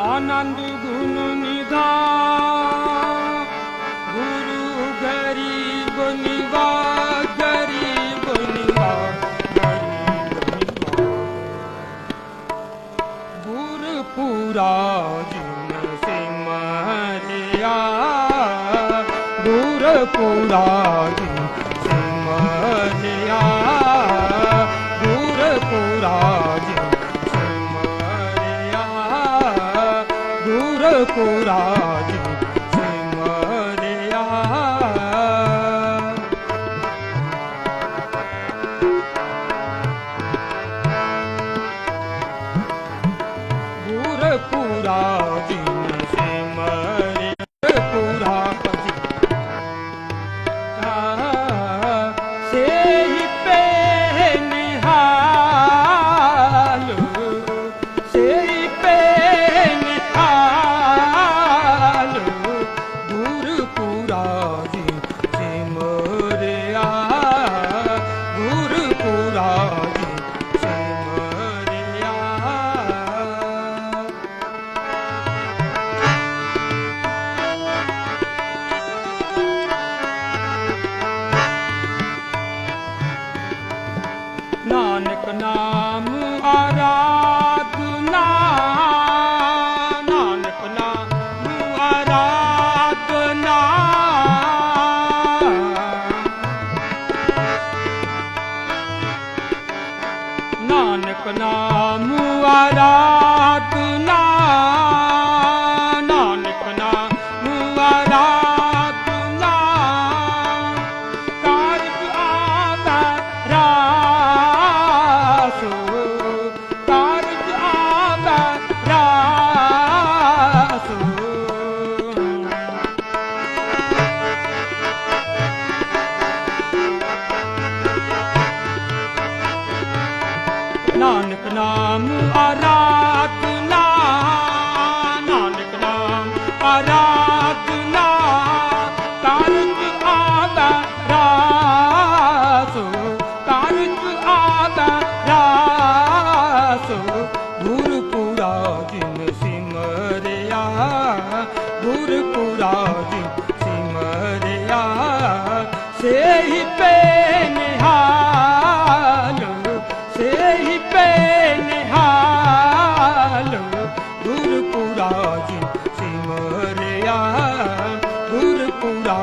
ਆਨੰਦ ਗੁਣ ਨਿਧਾਨ ਗੁਰੂ ਗਰੀਬ ਨਿਵਾਜ ਗਰੀਬ ਨਿਵਾਜ ਗਰੀਬ ਨਿਵਾਜ ਗੁਰਪੂਰਾ ਜਿਨ ਸਿਮਰਿਆ ਗੁਰਪੂਰਾ ਜਿਨ ਗੁਰਪੂਰਾ ਜਿਨ ਸਿਮਰਿਆ ਗੁਰਪੂਰਾ ਜਿਨ ਸਿਮਰਿਆ ਨਾਨਕ ਨਾਮ ਆਰਾਧਨਾ। ਨਾਨਕ ਨਾਮ ਆਰਾਧਨਾ। ਨਾਨਕ ਨਾਮ ਆਰਾਧਨਾ ਨਾਨਕ ਨਾਮ ਆਰਾਧਨਾ ਨਾਨਕ ਨਾਮ ਆਰਾਧਨਾ ਕਾਰਜ ਆਦਾ ਰਾਸੋ, ਕਾਰਜ ਆਦਾ ਰਾਸੋ। ਗੁਰਪੂਰਾ ਜਿਨ ਸਿਮਰਿਆ, ਗੁਰਪੁਰਾ ਜਿਨ ਸਿਮਰਿਆ ਸੇਈ ਪੇ ਗੁਰਪੂਰਾ ਜੀ ਸਿਮਰਿਆ ਗੁਰਪੂਰਾ